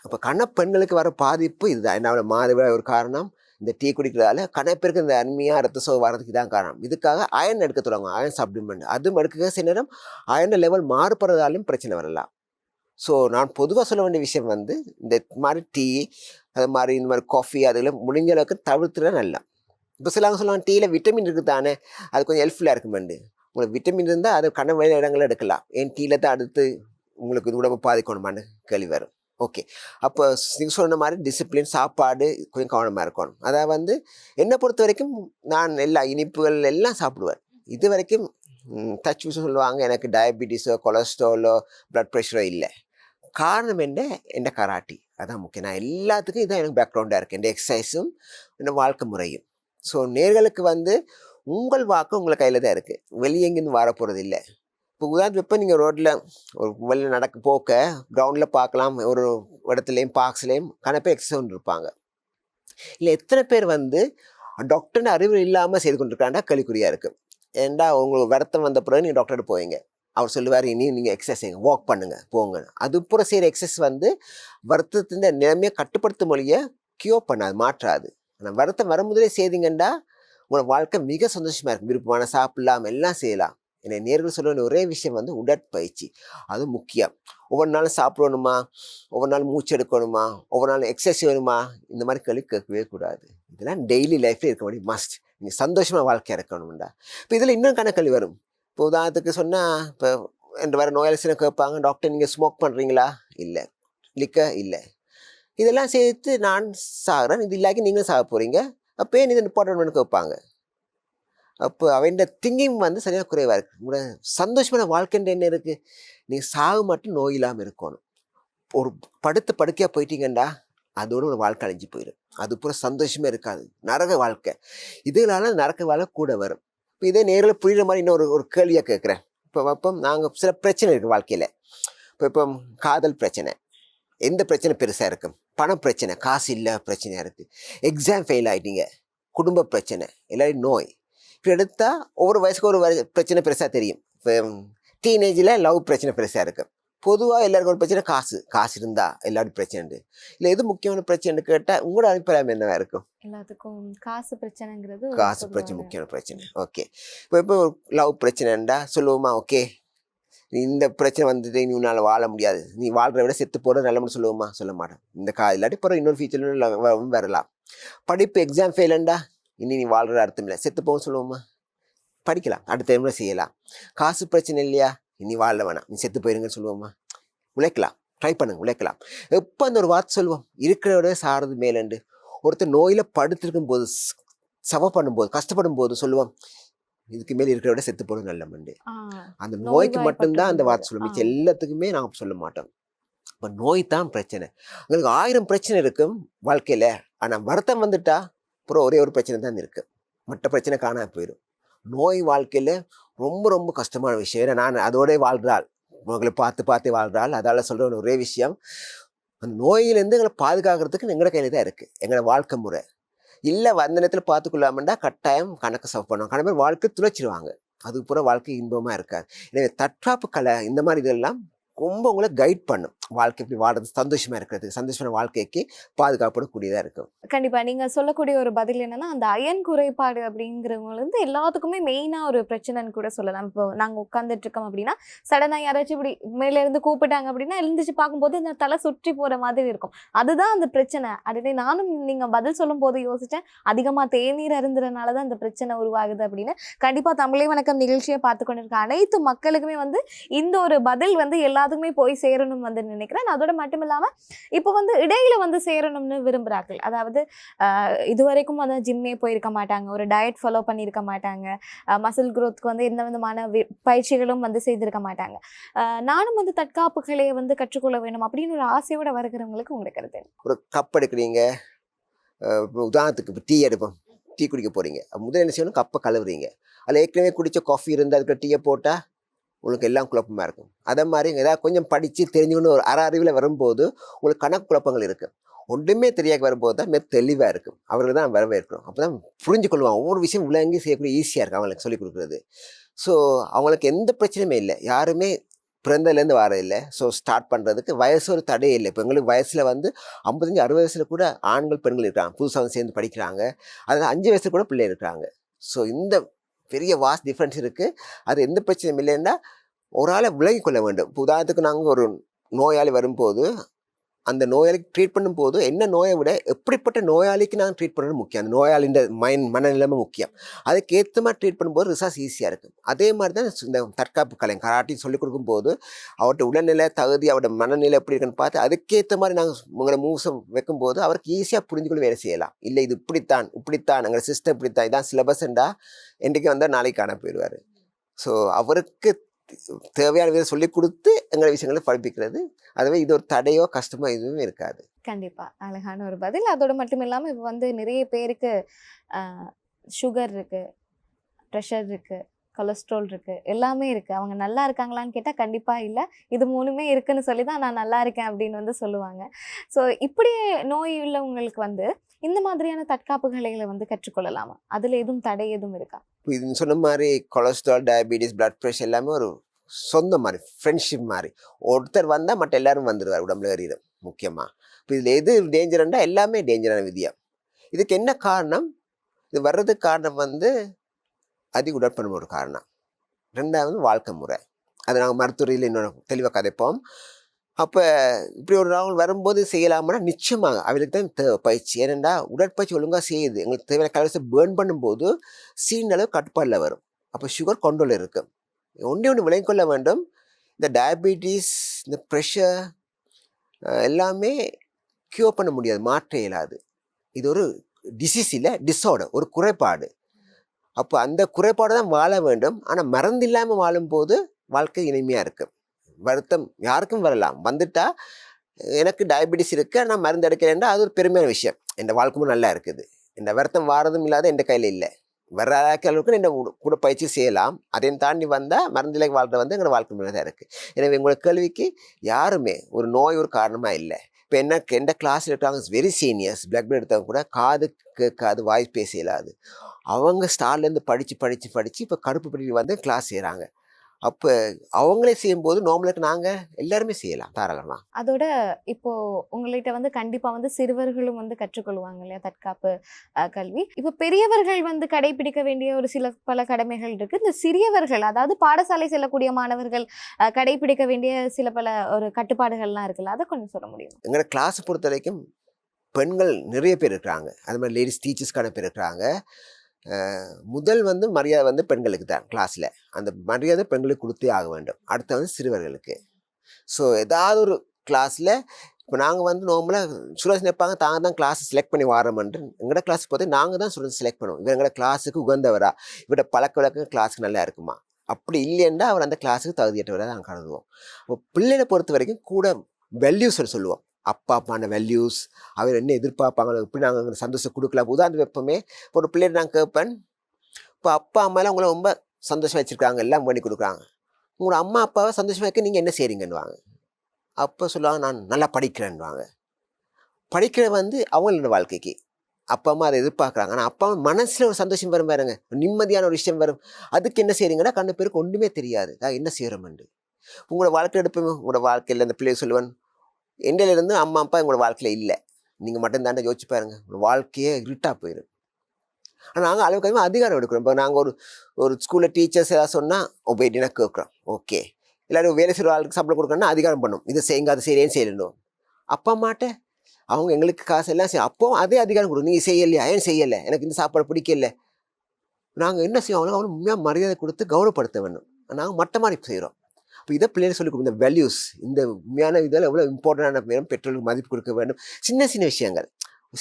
அப்போ கணப்பெண்களுக்கு வர பாதிப்பு இதுதான். என்ன மாதவிட ஒரு காரணம்? இந்த டீ குடிக்கிறதால கணப்பிற்கு இந்த அன்மையாக ரத்த சோகை வரதுக்கு தான் காரணம். இதுக்காக அயன் எடுக்க தொடங்கும். Iron supplement. அதுவும் எடுக்க சில நேரம் அயன் லெவல் மாறுபடுறதாலையும் பிரச்சனை வரலாம். ஸோ நான் பொதுவாக சொல்ல வேண்டிய விஷயம் வந்து இந்த மாதிரி டீ அது மாதிரி இந்த மாதிரி காஃபி அதெல்லாம் முடிஞ்ச அளவுக்கு தவிர்த்துட நல்லா. இப்போ சிலவங்க சொல்லுவாங்க டீயில் விட்டமின் இருக்குது தானே அது கொஞ்சம் ஹெல்ப்ஃபுல்லாக இருக்குமெண்டு உங்களுக்கு விட்டமின் இருந்தால் அது கண்ண வெளி இடங்களில் எடுக்கலாம். ஏன் டீயில் தான் அடுத்து உங்களுக்கு இது உடம்பு பாதிக்கணுமான்னு? கேள்வி வரும். ஓகே. அப்போ நீங்கள் சொன்ன மாதிரி டிசிப்ளின் சாப்பாடு கொஞ்சம் கவனமாக இருக்கணும். அதாவது வந்து என்னை பொறுத்த வரைக்கும் நான் எல்லா இனிப்புகள் எல்லாம் சாப்பிடுவேன். இது வரைக்கும் டச் சொல்லுவாங்க. எனக்கு டயபிட்டிஸோ கொலஸ்ட்ராலோ ப்ளட் ப்ரெஷரோ இல்லை. காரணம் என்ன? என்ன கராட்டி? அதான் முக்கியம். நான் எல்லாத்துக்கும் இதான் எனக்கு பேக்ரவுண்டாக இருக்குது என் எக்ஸசைஸும் இந்த வாழ்க்கை முறையும். ஸோ நேர்களுக்கு வந்து உங்கள் வாக்கு உங்கள் கையில் தான் இருக்குது வெளியே எங்கேருந்து வர போகிறது இல்லை. இப்போ உதாரணத்துக்கு இப்போ நீங்கள் ரோட்டில் ஒரு வெளியில் நடக்க போக்க கிரவுண்டில் பார்க்கலாம். ஒரு இடத்துலையும் பார்க்ஸ்லேயும் கணப்பே எக்ஸசைஸ் இருப்பாங்க இல்லை எத்தனை பேர் வந்து டாக்டர்னு அறிவு இல்லாமல் செய்து கொண்டிருக்காண்டா கழிக்குறியாக இருக்குது ஏண்டா உங்களுக்கு வருத்தம் வந்த பிறகு நீங்கள் டாக்டர்கிட்ட போவீங்க. அவர் சொல்லுவார் இனி நீங்கள் எக்ஸசைஸ் செய்யுங்க. வாக் பண்ணுங்கள் போங்க. அது செய்கிற எக்ஸசைஸ் வந்து வருத்தத்தின் நிலைமையை கட்டுப்படுத்தும் மொழியை கியூர் பண்ணாது மாற்றாது. ஆனால் வருத்தம் வரும்போதே முதலே செய்தீங்கன்னா உங்களோட வாழ்க்கை மிக சந்தோஷமாக இருக்கும். விருப்பமான சாப்பிடலாம் எல்லாம் செய்யலாம். என்னை நேர்கள் சொல்ல வேண்டிய ஒரே விஷயம் வந்து உடற்பயிற்சி. அது முக்கியம். ஒவ்வொரு நாளும் சாப்பிடணுமா? ஒவ்வொரு நாள் மூச்சு எடுக்கணுமா? ஒவ்வொரு நாள் எக்ஸசைஸ் வேணுமா? இந்த மாதிரி கேள்வி கேட்கவே கூடாது. இதெல்லாம் டெய்லி லைஃப்பில் இருக்க வேண்டிய மஸ்ட் நீங்கள் சந்தோஷமாக வாழ்க்கை இருக்கணும்டா இப்போ இதில் இன்னும் கணக்கல் வரும். இப்போ உதாரணத்துக்கு சொன்னால் இப்போ என்று வர நோயாளிசின கேட்பாங்க டாக்டர் நீங்கள் ஸ்மோக் பண்ணுறீங்களா இல்லை. லிக்க இல்லை. இதெல்லாம் சேர்த்து நான் சாகிறேன். இது இல்லாக்கி நீங்களும் சாக போகிறீங்க அப்போ ஏன் இது இம்பார்ட்டன்ட் கேட்பாங்க. அப்போ அவன் திங்கிங் வந்து சரியாக குறைவாக இருக்குது உங்களோட சந்தோஷமான வாழ்க்கைன்ற என்ன இருக்குது நீங்கள் சாகு மட்டும் நோய் இல்லாமல் இருக்கணும். ஒரு படுத்து படுக்கையாக போயிட்டீங்கண்டா அதோட ஒரு வாழ்க்கை அழிஞ்சு போயிடும் அது பூரா சந்தோஷமே இருக்காது. நரக வாழ்க்கை. இதனால நரக வாழ்க்கை கூட வரும். இப்போ இதே நேரில் புரியுற மாதிரி இன்னொரு ஒரு கேள்வியாக கேட்குறேன். இப்போ அப்போ நாங்கள் சில பிரச்சனை இருக்குது வாழ்க்கையில். இப்போ இப்போ காதல் பிரச்சனை. எந்த பிரச்சனை பெருசாக இருக்கும்? பணம் பிரச்சனை காசு இல்லை பிரச்சனையாக இருக்குது எக்ஸாம் ஃபெயில் ஆகிட்டீங்க குடும்ப பிரச்சனை எல்லாரும் நோய். இப்படி எடுத்தால் ஒவ்வொரு வயசுக்கு ஒரு பிரச்சனை பெருசாக தெரியும். இப்போ டீனேஜில் லவ் பிரச்சனை பெருசாக இருக்கும் பொதுவாக எல்லாருக்கும் ஒரு பிரச்சனை காசு. காசு இருந்தால் எல்லாரும் பிரச்சனை இல்லை எது முக்கியமான பிரச்சனை கேட்டால் உங்களோட அபிப்பிராயம் என்னவா இருக்கும்? எல்லாத்துக்கும் காசு பிரச்சனைங்கிறது காசு பிரச்சனை முக்கியமான பிரச்சனை. ஓகே. இப்போ இப்போ லவ் பிரச்சனைண்டா சொல்லுவோமா? ஓகே இந்த பிரச்சனை வந்துட்டு நீ உன்னால் வாழ முடியாது. நீ வாழ்றத விட செத்து போட நல்ல சொல்லுவோமா? சொல்ல மாட்டேன். இந்த கா இல்லாட்டி பிறகு இன்னொரு ஃபியூச்சரில் வரலாம். படிப்பு எக்ஸாம் ஃபெயிலண்டா இனி நீ வாழ்ற அர்த்தம் இல்லை செத்து போகும் சொல்லுவோமா? படிக்கலாம். அடுத்த டைம்ல செய்யலாம். காசு பிரச்சனை இல்லையா? இனி வாழ வேணாம். நீ செத்து போயிருங்கன்னு சொல்லுவோமா? உழைக்கலாம். ட்ரை பண்ணுங்க. உழைக்கலாம். எப்போ அந்த ஒரு வார்த்தை சொல்லுவோம்? இருக்கிற விட சாரது மேலண்டு. ஒருத்தர் நோயில் படுத்திருக்கும் போது சவ பண்ணும்போது கஷ்டப்படும் போது சொல்லுவோம் இதுக்கு மேலே இருக்கிற விட செத்து போடும் நல்ல மண்டு. அந்த நோய்க்கு மட்டும்தான் அந்த வார்த்தை. மிச்சம் எல்லாத்துக்குமே நாங்கள் சொல்ல மாட்டோம். இப்போ நோய் தான் பிரச்சனை. உங்களுக்கு ஆயிரம் பிரச்சனை இருக்கும் வாழ்க்கையில். ஆனால் வருத்தம் வந்துட்டா அப்புறம் ஒரே ஒரு பிரச்சனை தான் இருக்குது மற்ற பிரச்சனை காணாம போயிடும் நோய் வாழ்க்கையில் ரொம்ப ரொம்ப கஷ்டமான விஷயம். ஏன்னா நான் அதோடய வாழ்கிறாள் உங்களை பார்த்து பார்த்து வாழ்கிறாள் அதால் சொல்கிற ஒரே விஷயம். அந்த நோயிலேருந்து எங்களை பாதுகாக்கிறதுக்கு எங்களோட கையில் தான் இருக்குது எங்களோட வாழ்க்கை முறை. இல்லை வந்த நேரத்தில் பார்த்துக்கொள்ளாமண்டா கட்டாயம் கணக்கு சஃப் பண்ணுவாங்க. கணக்கு வாழ்க்கை துளைச்சிடுவாங்க அது பூரா வாழ்க்கை இன்பமாக இருக்காது. எனவே தற்காப்பு கலை இந்த மாதிரி இதெல்லாம் ரொம்ப உங்களை கைட் பண்ணும். வாழ்க்கை எப்படி வாழ்றது சந்தோஷமா இருக்கிறது. சந்தோஷமான வாழ்க்கைக்கு பாதுகாப்படக்கூடியதாக இருக்கும். கண்டிப்பா. நீங்க சொல்லக்கூடிய ஒரு பதில் என்னன்னா அந்த அயன் குறைபாடு அப்படிங்கிறவங்க வந்து எல்லாத்துக்குமே மெயினா ஒரு பிரச்சனைன்னு கூட சொல்லலாம். இப்போ நாங்க உட்கார்ந்துட்டு இருக்கோம் அப்படின்னா சடனா யாராச்சும் இப்படி மேல இருந்து கூப்பிட்டாங்க அப்படின்னா எழுந்துச்சு பார்க்கும்போது இந்த தலை சுற்றி போற மாதிரி இருக்கும். அதுதான் அந்த பிரச்சனை. அதுவே நானும் நீங்க பதில் சொல்லும் போது யோசிச்சேன் அதிகமா தேநீர் அருந்துறதுனால தான் இந்த பிரச்சனை உருவாகுது அப்படின்னு. கண்டிப்பா தமிழை வணக்கம் நிகழ்ச்சியை பார்த்து கொண்டிருக்க அனைத்து மக்களுக்குமே வந்து இந்த ஒரு பதில் வந்து எல்லாத்துக்குமே போய் சேரணும் வந்து நினைக்கிறேன். அதோட மட்டும் இல்லாமல் இப்போ வந்து இடையில வந்து சேரணும்னு விரும்புகிறார்கள் அதாவது ஆஹ், இதுவரைக்கும் வந்து ஜிம்மே போயிருக்க மாட்டாங்க. ஒரு டயட் ஃபாலோ பண்ணியிருக்க மாட்டாங்க. மசில் growthக்கு வந்து எந்த விதமான பயிற்சிகளும் வந்து செய்திருக்க மாட்டாங்க. நானும் வந்து தற்காப்புகளை வந்து கற்றுக்கொள்ள வேணும் அப்படின்னு ஒரு ஆசையோட வருகிறவங்களுக்கு உங்களுக்கு கருத்து ஒரு கப் எடுக்கிறீங்க. உதாரணத்துக்கு இப்போ டீ எடுப்போம். டீ குடிக்க போகிறீங்க முதல்ல என்ன செய்யணும்? கப்பை கழுவுறீங்க. அதில் ஏற்கனவே குடித்த காஃபி இருந்தால் அதுக்கு டீயை போட்டால் உங்களுக்கு எல்லாம் குழப்பமாக இருக்கும். அதே மாதிரி ஏதாவது கொஞ்சம் படித்து தெரிஞ்சுக்கணும் ஒரு அற அறிவில் வரும்போது உங்களுக்கு கணக்கு குழப்பங்கள் இருக்குது ஒன்றுமே தெரியாத வரும்போது தான் மிக தெளிவாக இருக்கும். அவர்கள் தான் வரவேற்கணும் அப்போ தான் புரிஞ்சு கொள்வாங்க ஒவ்வொரு விஷயம் விளங்கி செய்யக்கூடிய ஈஸியாக இருக்கும் அவங்களுக்கு சொல்லிக் கொடுக்குறது. ஸோ அவங்களுக்கு எந்த பிரச்சனையுமே இல்லை. யாருமே பிறந்ததுலேருந்து வர இல்லை ஸோ ஸ்டார்ட் பண்ணுறதுக்கு வயசு ஒரு தடையே இல்லை. இப்போ எங்களுக்கு வயசில் வந்து ஐம்பத்தஞ்சு அறுபது வயசில் கூட ஆண்கள் பெண்கள் இருக்காங்க. புதுசாக வந்து சேர்ந்து படிக்கிறாங்க. அதில் அஞ்சு வயசில் கூட பிள்ளை இருக்கிறாங்க. ஸோ இந்த பெரிய வாஸ் டிஃப்ரென்ஸ் இருக்குது அது எந்த பிரச்சனையும் இல்லைன்னா ஒரு ஆளை விளங்கி கொள்ள வேண்டும். இப்போ உதாரணத்துக்கு நாங்கள் ஒரு நோயாளி வரும்போது அந்த நோயாளிக்கு ட்ரீட் பண்ணும்போது என்ன நோயை விட எப்படிப்பட்ட நோயாளிக்கு நாங்கள் ட்ரீட் பண்ணுறது முக்கியம்? அந்த நோயாளின்ற மைண்ட் மனநிலைமை முக்கியம். அதுக்கு ஏற்ற மாதிரி ட்ரீட் பண்ணும்போது ரிசர்ச் ஈஸியாக இருக்கும். அதே மாதிரி தான் இந்த தற்காப்பு கலை கராட்டி சொல்லிக் கொடுக்கும்போது அவர்கிட்ட உடல்நிலை தகுதி அவரோட மனநிலை எப்படி இருக்குன்னு பார்த்து அதுக்கேற்ற மாதிரி நாங்கள் உங்களை மூவ்ஸை வைக்கும்போது அவருக்கு ஈஸியாக புரிஞ்சுக்கொள்ள வேலை செய்யலாம். இல்லை இது இப்படித்தான் இப்படித்தான் எங்கள் சிஸ்டம் இப்படித்தான். இதான் சிலபஸ்ண்டா என்றைக்கு வந்தால் நாளைக்கு காண போயிடுவார். ஸோ அவருக்கு தேவையான விதம் சொல்லிக் கொடுத்து எங்களை விஷயங்களை படிப்பிக்கிறது அதுவே இது ஒரு தடையோ கஷ்டமோ எதுவுமே இருக்காது. கண்டிப்பா. அழகான ஒரு பதில். அதோட மட்டும் இல்லாமல் இப்போ வந்து நிறைய பேருக்கு சுகர் இருக்கு ப்ரெஷர் இருக்கு கொலஸ்ட்ரால் இருக்கு எல்லாமே இருக்கு. அவங்க நல்லா இருக்காங்களான்னு கேட்டால் கண்டிப்பாக இல்லை. இது மூணுமே இருக்குன்னு சொல்லி தான் நான் நல்லா இருக்கேன் அப்படின்னு வந்து சொல்லுவாங்க. ஸோ இப்படி நோய் உள்ளவங்களுக்கு வந்து இந்த மாதிரியான தற்காப்புகளை வந்து கற்றுக்கொள்ளலாமா? அதுல எதுவும் தடை எதுவும் இருக்கா? இப்போ இது சொன்ன மாதிரி கொலஸ்ட்ரால் டயபிட்டிஸ் பிளட் ப்ரெஷர் எல்லாமே ஒரு சொந்த மாதிரி ஃப்ரெண்ட்ஷிப் மாதிரி. ஒருத்தர் வந்தால் மற்ற எல்லாரும் வந்துடுவார் உடம்புல ஏறிடும் முக்கியமாக இப்போ இதில் எது டேஞ்சரண்டா எல்லாமே டேஞ்சரான விதியம் இதுக்கு என்ன காரணம்? இது வர்றதுக்கு காரணம் வந்து அதிக உடற்பணம் ஒரு காரணம். ரெண்டாவது வாழ்க்கை முறை. அதை நாங்கள் மருத்துவரையில் இன்னொரு தெளிவாக கதைப்போம். அப்போ இப்படி ஒரு நாவல் வரும்போது செய்யலாம்னா நிச்சயமாக அவளுக்கு தான் தேவை பயிற்சி. ஏனெண்டா உடற்பயிற்சி ஒழுங்காக செய்யுது. எங்களுக்கு தேவையான கலர்ஸை பேர்ன் பண்ணும்போது சீன் அளவு கட்டுப்பாடில் வரும். அப்போ சுகர் கண்ட்ரோல் இருக்கும் ஒன்றே ஒன்று விளங்கிக் கொள்ள வேண்டும். இந்த டயபிட்டிஸ் இந்த ப்ரெஷர் எல்லாமே க்யூர் பண்ண முடியாது. மாற்ற இயலாது. இது ஒரு டிசீஸ் இல்லை டிஸார்டர் ஒரு குறைபாடு. அப்போ அந்த குறைபாடு தான் வாழ வேண்டும். ஆனால் மறந்து இல்லாமல் வாழும்போது வாழ்க்கை இனிமையாக இருக்கும் வருத்தம் யாருக்கும் வரலாம். வந்துட்டா எனக்கு டயபெட்டிஸ் இருக்குது நான் மருந்து எடுக்கிறேன்டா அது ஒரு பெருமையான விஷயம். என் வாழ்க்கையும் நல்லா இருக்குது. இந்த வருத்தம் வாரதும் இல்லாத என் கையில் இல்லை. வர அளவுக்கு என்ன கூட பயிற்சி செய்யலாம். அதையும் தாண்டி வந்தால் மருந்திலை வாழ்ற வந்து எங்களோட வாழ்க்கை முறை தான் இருக்குது எனவே உங்களோட கேள்விக்கு யாருமே ஒரு நோய் ஒரு காரணமாக இல்லை. இப்போ என்ன எந்த கிளாஸில் இருக்காங்க வெரி சீனியர்ஸ் பிளட் பிளட் எடுத்தவங்க கூட காது கேட்காது வாய்ஸ் பேச இயலாது. அவங்க ஸ்டார்லேருந்து படித்து படித்து படித்து இப்போ கடுப்பு படி வந்து கிளாஸ் செய்கிறாங்க அப்போ அவங்களே செய்யும்போது நார்மலுக்கு நாங்கள் எல்லாருமே செய்யலாம் தாராளமாக அதோட இப்போ உங்கள்கிட்ட வந்து கண்டிப்பா வந்து சிறுவர்களும் வந்து கற்றுக்கொள்வாங்க இல்லையா? தற்காப்பு கல்வி. இப்போ பெரியவர்கள் வந்து கடைபிடிக்க வேண்டிய ஒரு சில பல கடமைகள் இருக்கு. இந்த சிறியவர்கள் அதாவது பாடசாலை செல்லக்கூடிய மாணவர்கள் கடைபிடிக்க வேண்டிய சில பல ஒரு கட்டுப்பாடுகள்லாம் இருக்குல்ல? அதை கொஞ்சம் சொல்ல முடியும்? எங்களோட கிளாஸை பொறுத்த வரைக்கும் பெண்கள் நிறைய பேர் இருக்கிறாங்க. அது மாதிரி லேடிஸ் டீச்சர்ஸ்க்கான பேர் இருக்கிறாங்க. முதல் வந்து மரியாதை வந்து பெண்களுக்கு தான் கிளாஸில் அந்த மரியாதை பெண்களுக்கு கொடுத்தே ஆக வேண்டும். அடுத்து வந்து சிறுவர்களுக்கு. ஸோ ஏதாவது ஒரு கிளாஸில் இப்போ நாங்கள் வந்து நார்மலாக ஸ்டூடெண்ட்ஸ் நினைப்பாங்க தாங்க தான் கிளாஸ் செலக்ட் பண்ணி வரோம்ன்ட்டு எங்களோட கிளாஸ் பார்த்து நாங்கள் தான் ஸ்டூடெண்ட்ஸ் செலக்ட் பண்ணுவோம். இவர் எங்களோட கிளாஸுக்கு உகந்தவரா? இவரோட பழக்க வழக்கம் கிளாஸுக்கு நல்லா இருக்குமா? அப்படி இல்லைன்னா அவர் அந்த கிளாஸுக்கு தகுதியற்றவராக நாங்கள் கருதுவோம். இப்போ பிள்ளைகளை பொறுத்த வரைக்கும் கூட வேல்யூஸ் சொல்லுவோம். அப்பா அம்மான வேல்யூஸ் அவர் என்ன எதிர்பார்ப்பாங்க எப்படி நாங்கள் சந்தோஷம் கொடுக்கலாம். உதாரணத்துக்கு எப்பவுமே இப்போ ஒரு பிள்ளையை நான் கேட்பேன் இப்போ அப்பா அம்மாலாம் உங்களை ரொம்ப சந்தோஷம் வச்சுருக்காங்க எல்லாம் பண்ணி கொடுக்குறாங்க. உங்களோட அம்மா அப்பாவை சந்தோஷமாக வைக்க நீங்கள் என்ன செய்றீங்கன்னுவாங்க. அப்போ சொல்லுவாங்க நான் நல்லா படிக்கிறேன்னுவாங்க. படிக்கிற வந்து அவங்களோட வாழ்க்கைக்கு. அப்பா அம்மா அதை எதிர்பார்க்குறாங்க. ஆனால் அப்பா அம்மா மனசில் ஒரு சந்தோஷம் வரும் பாருங்க. நிம்மதியான ஒரு விஷயம் வரும். அதுக்கு என்ன செய்கிறீங்கன்னா கண்ணு பேருக்கு ஒன்றுமே தெரியாது. நான் என்ன செய்கிறோம்ண்டு உங்களோட வாழ்க்கை எடுப்பேன் உங்களோட வாழ்க்கையில் அந்த பிள்ளைய சொல்லுவேன் இருந்து அம்மா அப்பா எங்களோட வாழ்க்கையில் இல்லை. நீங்கள் மட்டும் தாண்டா யோசிச்சு பாருங்க. உங்களோட வாழ்க்கையே இருட்டாக போயிடும் ஆனால் நாங்கள் அளவுக்கு அதிகமாக அதிகாரம் எடுக்கிறோம். இப்போ நாங்கள் ஒரு ஒரு ஸ்கூலில் டீச்சர்ஸ் ஏதாவது சொன்னால் ஒபேடினா கேட்குறோம் ஓகே. எல்லாரும் வேலை செய்கிற ஆளுக்கு சம்பளம் கொடுக்கணும்னா அதிகாரம் பண்ணும். இதை செய்யுங்க அதை செய்யறேன்னு செய்யணும் அப்பா அம்மாட்ட அவங்க எங்களுக்கு காசு எல்லாம் செய்யும் அப்போ அதே அதிகாரம் கொடுக்கும் நீங்கள் செய்யலையா? ஏன் செய்யலை? எனக்கு இந்த சாப்பாடு பிடிக்கல. நாங்கள் என்ன செய்வோம்? அவங்களுக்கு அவங்களுக்கு உண்மையாக மரியாதை கொடுத்து கௌரவப்படுத்த வேணும் நாங்கள் மட்டமாக செய்கிறோம் அப்போ இதை பிள்ளைகள் சொல்லி கொடுக்கும். இந்த வேல்யூஸ் இந்த உண்மையான இதில் எவ்வளோ இம்பார்ட்டண்டான பேரும் பெற்றோருக்கு மதிப்பு கொடுக்க வேண்டும். சின்ன சின்ன விஷயங்கள்.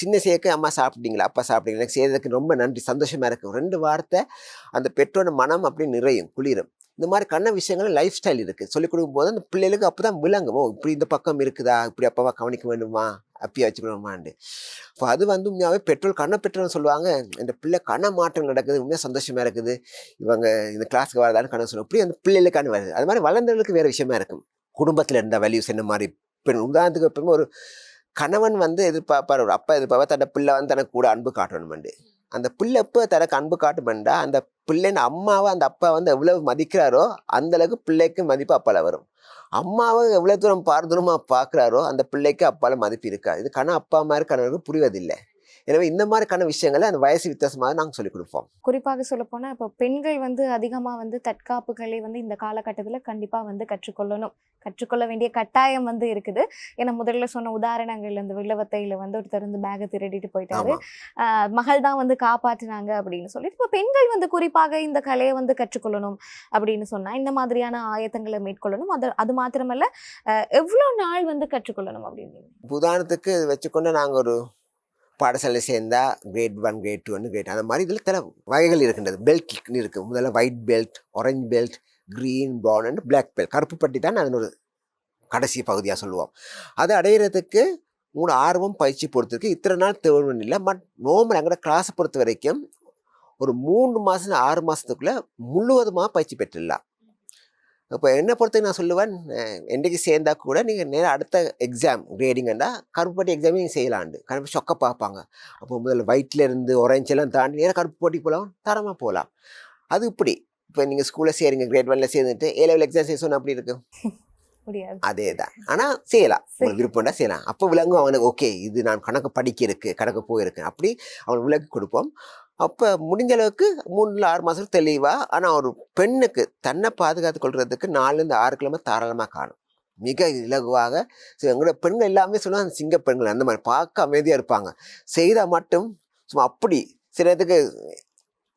சின்ன சேர்க்க அம்மா சாப்பிட்டீங்களா? அப்பா சாப்பிட்டீங்களா? எனக்கு செய்யறதுக்கு ரொம்ப நன்றி. சந்தோஷமாக இருக்கும் ரெண்டு வார்த்தை அந்த பெற்றோட மனம் அப்படி நிறையும் குளிரும். இந்த மாதிரி கண்ண விஷயங்கள் லைஃப் ஸ்டைல் இருக்குது சொல்லிக் கொடுக்கும் போது அந்த பிள்ளைகளுக்கு அப்பதான் விளங்கும். ஓ இப்படி இந்த பக்கம் இருக்குதா? இப்படி அப்பாவா கவனிக்க வேண்டுமா? அப்பி வச்சுக்கணுமாண்டு இப்போ அது வந்து உண்மையாகவே பெட்ரோல் கண்ண பெட்ரோல்னு சொல்லுவாங்க. இந்த பிள்ளை கண மாற்றம் நடக்குது. உண்மையாக சந்தோஷமாக இருக்குது. இவங்க இந்த கிளாஸுக்கு வரதான்னு கண்ண சொல்லுவோம் இப்படி அந்த பிள்ளைகளுக்கான வருது அது மாதிரி வளர்ந்தவர்களுக்கு வேற விஷயமா இருக்கும். குடும்பத்தில் இருந்த வேல்யூஸ் என்ன மாதிரி இப்போ உதாரணத்துக்கு எப்பவுமே ஒரு கணவன் வந்து எதிர்பார்ப்பார். ஒரு அப்பா எதிர்பார்ப்பா தன்னை பிள்ளை வந்து தனக்கு கூட அன்பு காட்டணுமெண்டு அந்த பிள்ளை எப்போ தனக்கு அன்பு காட்டுமெண்டா அந்த பிள்ளைன்னு அம்மாவை அந்த அப்பா வந்து எவ்வளவு மதிக்கிறாரோ அந்த அளவுக்கு பிள்ளைக்கு மதிப்பு அப்பால வரும். அம்மாவை எவ்வளவு தூரம் பாரதூரமா பார்க்குறாரோ அந்த பிள்ளைக்கு அப்பால மதிப்பு இருக்காது. இது கண அப்பா மாதிரி கணவருக்கு புரிவதில்லை. எனவே இந்த மாதிரிக்கான விஷயங்களை அந்த வயசு வித்தியாசமாக நாங்கள் சொல்லிக் கொடுப்போம். குறிப்பாக சொல்ல போனா இப்போ பெண்கள் வந்து அதிகமா வந்து தற்காப்புகளை வந்து இந்த காலகட்டத்துல கண்டிப்பா வந்து கற்றுக்கொள்ளணும். கற்றுக்கொள்ள வேண்டிய கட்டாயம் வந்து இருக்குது. ஏன்னா முதல்ல சொன்ன உதாரணங்கள் இந்த வில்லவத்தையில வந்து ஒருத்தர் வந்து பேகை திருடிட்டு போயிட்டாரு. மகள் தான் வந்து காப்பாற்றினாங்க அப்படின்னு சொல்லிட்டு இப்போ பெண்கள் வந்து குறிப்பாக இந்த கலையை வந்து கற்றுக்கொள்ளணும் அப்படின்னு சொன்னா இந்த மாதிரியான ஆயத்தங்களை மேற்கொள்ளணும். அது அது மாத்திரமல்ல ஆஹ் எவ்வளவு நாள் வந்து கற்றுக்கொள்ளணும் அப்படின்னு உதாரணத்துக்கு வச்சுக்கொண்டு நாங்கள் ஒரு பாடசாலை சேர்ந்தா grade one grade two grade அந்த மாதிரி இதில் சில வகைகள் இருக்கின்றது. பெல்ட் இருக்குது முதல்ல white belt orange belt green brown and black belt கருப்பு பட்டி தான் அதனோட ஒரு கடைசி பகுதியாக சொல்லுவோம். அதை அடையிறதுக்கு உங்களோட ஆர்வம் பயிற்சி பொறுத்திருக்கு. இத்தனை நாள் தேவைன்னு இல்லை. பட் நோம்பு எங்களோட கிளாஸை பொறுத்த வரைக்கும் ஒரு மூணு மாதம் ஆறு மாதத்துக்குள்ளே முழுவதுமாக பயிற்சி பெற்றுடலாம். இப்போ என்னை பொறுத்த நான் சொல்லுவேன் என்றைக்கு சேர்ந்தா கூட நீங்கள் நேராக அடுத்த எக்ஸாம் கிரேடிங்கண்டா கருப்பு பட்டி எக்ஸாமே நீங்கள் செய்யலாண்டு. கருப்பு சொக்க பார்ப்பாங்க. அப்போ முதல்ல orange எல்லாம் தாண்டி நேராக கருப்பு போட்டி போகலாம் தரமாக போகலாம் அது இப்படி. இப்போ நீங்கள் ஸ்கூலில் சேருங்க கிரேட் ஒன்ல சேர்ந்துட்டு ஏ லெவல் எக்ஸாம் செய்ய சொன்னால் அப்படி இருக்கு. (laughs) முடியாது. அதே தான் ஆனால் செய்யலாம். உங்களுக்கு விருப்பம்னா செய்யலாம். அப்போ விலங்கும் அவனுக்கு ஓகே இது நான் கணக்கு படிக்க இருக்கு கணக்கு போயிருக்கேன் அப்படி அவனுக்கு விலக்கு கொடுப்போம். அப்போ முடிஞ்ச அளவுக்கு மூணுல ஆறு மாதம் தெளிவாக ஆனால் ஒரு பெண்ணுக்கு தன்னை பாதுகாத்து கொள்றதுக்கு நாலுலேருந்து ஆறு கிழமை தாராளமாக காணும். மிக இலகுவாக எங்களோட பெண்கள் எல்லாமே சொல்லுவாங்க சிங்க பெண்கள் அந்த மாதிரி பார்க்க அமைதியாக இருப்பாங்க. செய்தால் மட்டும் சும்மா அப்படி சில இதுக்கு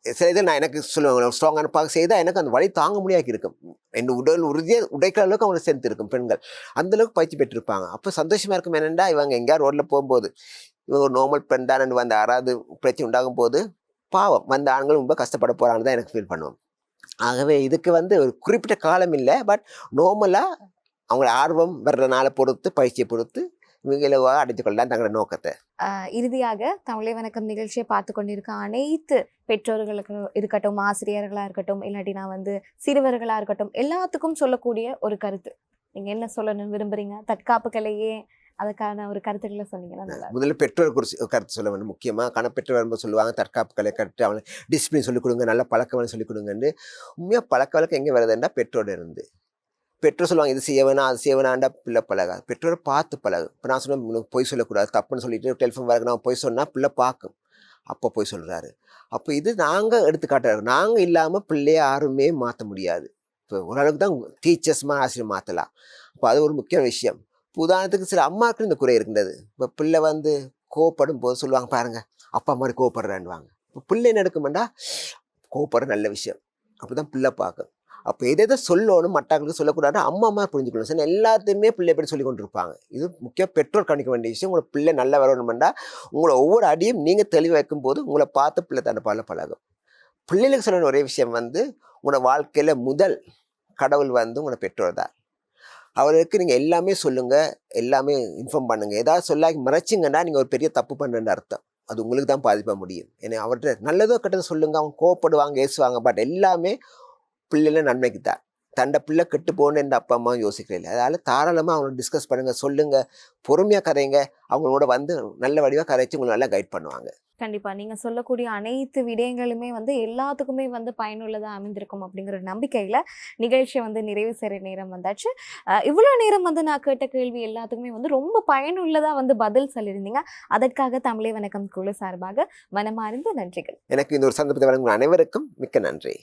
சில இதை நான் எனக்கு சொல்லுவாங்க ஸ்ட்ராங்கான பார்க்க செய்தால் எனக்கு அந்த வழி தாங்க முடியாது இருக்கும். என் உடல் உறுதியாக உடைக்கிற அளவுக்கு அவங்களை சேர்த்து இருக்கும் பெண்கள். அந்த அளவுக்கு பயிற்சி பெற்றிருப்பாங்க. அப்போ சந்தோஷமாக இருக்கும் என்னென்னா இவங்க எங்கேயா ரோட்டில் போகும்போது இவங்க ஒரு நார்மல் பெண் தான் வந்து யாராவது பிரச்சனை உண்டாகும் போது பாவம். வந்த ஆண்கள் ரொம்ப கஷ்டப்பட போகிறான்னு தான் எனக்கு ஃபீல் பண்ணுவோம் ஆகவே இதுக்கு வந்து ஒரு குறிப்பிட்ட காலம் இல்லை. பட் நார்மலாக அவங்கள ஆர்வம் வர்றதுனால பொறுத்து பயிற்சியை பொறுத்து இவங்களை அடைத்து கொள்ளலாம் தங்களோட நோக்கத்தை. இறுதியாக தமிழை வணக்கம் நிகழ்ச்சியை பார்த்து கொண்டிருக்க அனைத்து பெற்றோர்களுக்கு இருக்கட்டும் ஆசிரியர்களாக இருக்கட்டும் இல்லாட்டினா வந்து சிறுவர்களாக இருக்கட்டும் எல்லாத்துக்கும் சொல்லக்கூடிய ஒரு கருத்து. நீங்கள் என்ன சொல்லணும்னு விரும்புகிறீங்க தற்காப்பு கலையே அதுக்கான ஒரு கருத்துக்களை சொன்னீங்கன்னா. முதல்ல பெற்றோர் குறித்து கருத்து சொல்ல வேண்டும். முக்கியமாக கண பெற்றோர் வரும்போது சொல்லுவாங்க தற்காப்பு கலை கரெக்டு அவனுக்கு டிசிப்ளின் சொல்லிக் கொடுங்க நல்ல பழக்க வழக்கம் சொல்லிக் கொடுங்கன்னு. உண்மையாக பழக்க வழக்கம் எங்கே வருதுன்னா பெற்றோர் இருந்து. பெற்றோர் சொல்லுவாங்க இது செய்ய வேணாம் அது செய்ய வேணாண்டா பிள்ளை பழகாது. பெற்றோரை பார்த்து பழகு. இப்போ நான் சொன்னேன் உனக்கு பொய் சொல்லக்கூடாது தப்புன்னு சொல்லிட்டு டெலிஃபோன் வரக்கு நான் பொய் சொன்னால் பிள்ளை பார்க்கும். அப்போ போய் சொல்கிறாரு அப்போ இது நாங்கள் எடுத்துக்காட்டுறோம் நாங்கள் இல்லாமல் பிள்ளைய யாருமே மாற்ற முடியாது. இப்போ ஓரளவுக்கு தான் டீச்சர்ஸ்மா ஆசிரியர் மாற்றலாம் அப்போ அது ஒரு முக்கிய விஷயம். உதாரணத்துக்கு சில அம்மாவுக்கு இந்த குறை இருக்கின்றது. இப்போ பிள்ளை வந்து கோவப்படும் போது சொல்லுவாங்க பாருங்க அப்பா மாதிரி கோவப்படுறேன்னுவாங்க. இப்போ பிள்ளை என்ன எடுக்குமெண்டா கோவப்படுற நல்ல விஷயம். அப்படி தான் பிள்ளை பார்க்கும். அப்போ எதை எதை சொல்லணும் மற்றவங்களுக்கு சொல்லக்கூடாது அம்மா அம்மா புரிஞ்சுக்கணும். சார் எல்லாத்தையுமே பிள்ளை எப்படி சொல்லி கொண்டு இருப்பாங்க இது முக்கியம் பெற்றோர் கணிக்க வேண்டிய விஷயம். உங்களை பிள்ளை நல்லா வரணுமெண்டா உங்களை ஒவ்வொரு அடியும் நீங்கள் தெளிவு வைக்கும் போது உங்களை பார்த்து பிள்ளை தன்னை பல பழகும். பிள்ளைகளுக்கு சொல்லணும் ஒரே விஷயம் வந்து உங்களோட வாழ்க்கையில் முதல் கடவுள் வந்து உங்களோட பெற்றோர் தான். அவருக்கு நீங்கள் எல்லாமே சொல்லுங்கள் எல்லாமே இன்ஃபார்ம் பண்ணுங்கள் ஏதாவது சொல்லாக்கி மறைச்சிங்கன்னா நீங்கள் ஒரு பெரிய தப்பு பண்ணுறேன்னு அர்த்தம். அது உங்களுக்கு தான் பாதிப்பாக முடியும். ஏன்னா அவர்கிட்ட நல்லதோ கெட்டதோ சொல்லுங்கள் அவங்க கோவப்படுவாங்க ஏசுவாங்க. பட் எல்லாமே பிள்ளைல நன்மைக்கு தான் தண்டை பிள்ளை கெட்டு போகணுன்னு எந்த அப்பா அம்மா யோசிக்கிறேன் அதனால தாராளமாக அவங்கள டிஸ்கஸ் பண்ணுங்க சொல்லுங்க. பொறுமையாக கதைங்க. அவங்களோட வந்து நல்ல வடிவாக கதைச்சு உங்களை நல்லா கைட் பண்ணுவாங்க. கண்டிப்பா. நீங்க சொல்லக்கூடிய அனைத்து விடயங்களுமே வந்து எல்லாத்துக்குமே வந்து பயனுள்ளதா அமைந்திருக்கும் அப்படிங்கிற நம்பிக்கையில நிகழ்ச்சியை வந்து நிறைவு செய்கிற நேரம் வந்தாச்சு. அஹ் இவ்வளவு நேரம் வந்து நான் கேட்ட கேள்வி எல்லாத்துக்குமே வந்து ரொம்ப பயனுள்ளதா வந்து பதில் சொல்லியிருந்தீங்க. அதற்காக தமிழை வணக்கம் குழு சார்பாக மனமார்ந்த நன்றிகள். எனக்கு இந்த ஒரு சந்தர்ப்பத்தை வழங்கும் அனைவருக்கும் மிக்க நன்றி.